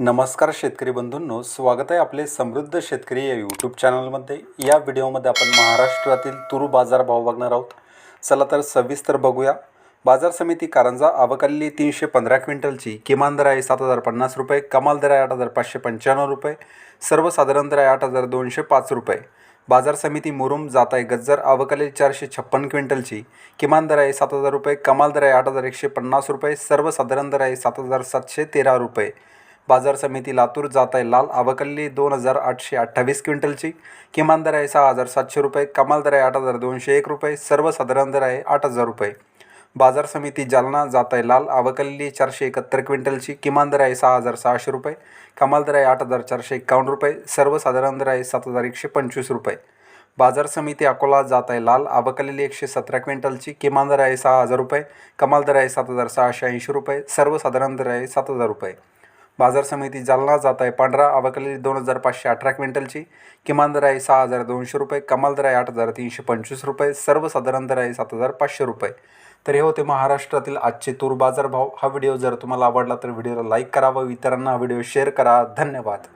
नमस्कार शेतकरी बंधूंनो स्वागत आहे आपले समृद्ध शेतकरी या यूट्यूब चॅनलमध्ये या व्हिडिओमध्ये आपण महाराष्ट्रातील तूर बाजार भाव बघणार आहोत. चला तर सविस्तर बघूया. बाजार समिती कारंजा आवकाली तीनशे पंधरा क्विंटलची किमान दर आहे सात हजार पन्नास रुपये कमाल दर आहे आठ हजार पाचशे पंच्याण्णव रुपये सर्वसाधारण दर आहे आठ हजार दोनशे पाच रुपये. बाजार समिती मुरुम जात आहे गज्जर आवकाली चारशे छप्पन क्विंटलची किमान दर आहे सात हजार रुपये कमाल दर आहे आठ हजार एकशे पन्नास रुपये सर्वसाधारण दर आहे सात हजार सातशे तेरा रुपये. बाजार समिती लातूर जात आहे लाल. आवकल्ली दोन हजार आठशे अठ्ठावीस क्विंटलची. किमान दर आहे सहा हजार सातशे रुपये. कमाल दर आहे आठ हजार दोनशे एक रुपये. सर्वसाधारण दर आहे आठ हजार रुपये. बाजार समिती जालना जात आहे लाल. आवकल्ली चारशे एकाहत्तर क्विंटलची. किमान दर आहे सहा हजार सहाशे रुपये. कमाल दर आहे आठ हजार चारशे एकावन्न रुपये. सर्वसाधारण दर आहे सात हजार एकशे पंचवीस रुपये. बाजार समिती अकोला जात आहे लाल. आवकलेली एकशे सतरा क्विंटलची. किमान दर आहे सहा हजार रुपये. कमाल दर आहे सात हजार सहाशे ऐंशी रुपये. सर्वसाधारण दर आहे सात हजार रुपये. बाजार समिती जालना जात आहे पांढरा अवकलेली दोन हजार पाचशे अठरा क्विंटलची. किमान दर आहे सहा हजार दोनशे रुपये कमाल दर आहे आठ हजार तीनशे पंचवीस रुपये सर्वसाधारण दर आहे सात हजार पाचशे रुपये. तर हे होते महाराष्ट्रातील आजचे तूर बाजार भाव हा व्हिडिओ जर तुम्हाला आवडला तर व्हिडिओला लाईक करा व इतरांना हा व्हिडिओ शेअर करा. धन्यवाद.